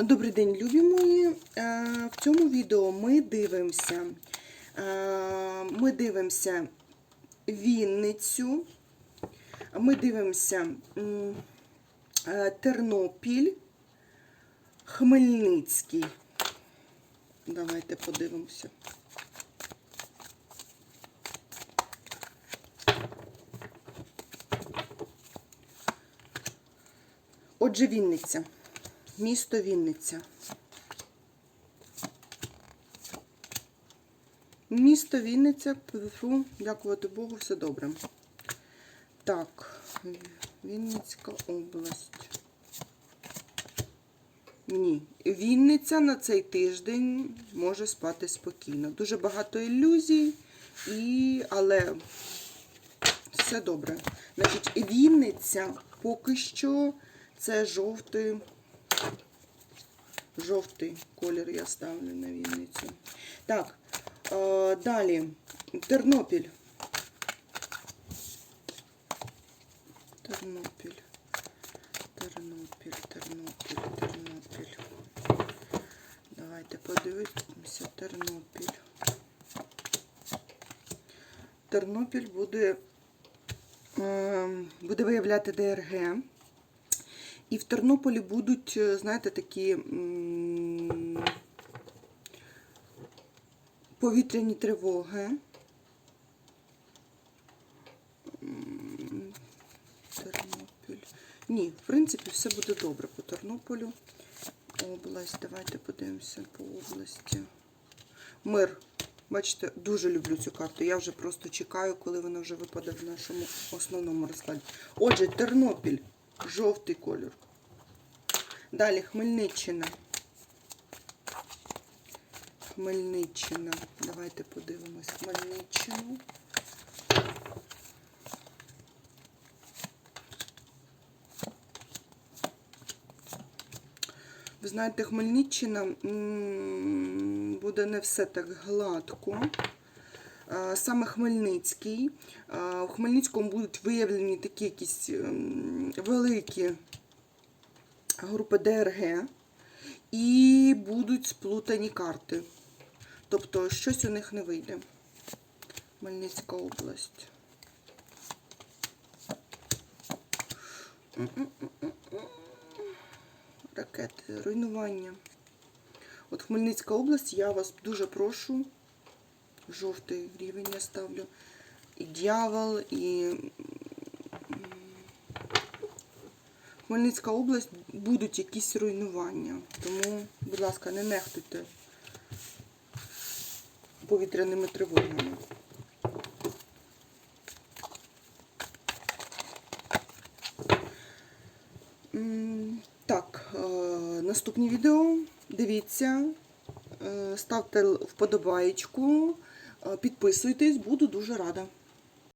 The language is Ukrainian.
Добрий день, любі мої. Е, В цьому відео ми дивимося. е, Ми дивимося Вінницю. Ми дивимося е, Тернопіль, Хмельницький. Давайте подивимося. Отже, Вінниця. Місто Вінниця. Місто Вінниця, фу, дякувати Богу, все добре. Так, Вінницька область. Ні, Вінниця на цей тиждень може спати спокійно. Дуже багато ілюзій, і... але все добре. Значить, Вінниця поки що це жовтий. Жовтий колір я ставлю на Вінницю. Так, е, далі. Тернопіль. Тернопіль. Тернопіль, Тернопіль, Тернопіль. Давайте подивимося Тернопіль. Тернопіль буде, е, буде виявляти ДРГ. І в Тернополі будуть, е, знаєте, такі повітряні тривоги. Тернопіль. Ні, в принципі, все буде добре по Тернополю. Область, давайте подивимося по області. Мир. Бачите, дуже люблю цю карту. Я вже просто чекаю, коли вона вже випаде в нашому основному розкладі. Отже, Тернопіль. Жовтий кольор. Далі Хмельниччина. Хмельниччина. Давайте подивимось Хмельниччину. Ви знаєте, Хмельниччина буде не все так гладко. А, Саме Хмельницький. У Хмельницькому будуть виявлені такі якісь ем, великі групи ДРГ і будуть сплутані карти. Тобто щось у них не вийде. Хмельницька область. Ракети, руйнування. От Хмельницька область, я вас дуже прошу. Жовтий рівень я ставлю. І дьявол, і Хмельницька область будуть якісь руйнування. Тому, будь ласка, не нехтуйте повітряними тривогами. Так, е, наступні відео. Дивіться, е, ставте вподобаєчку, підписуйтесь, буду дуже рада.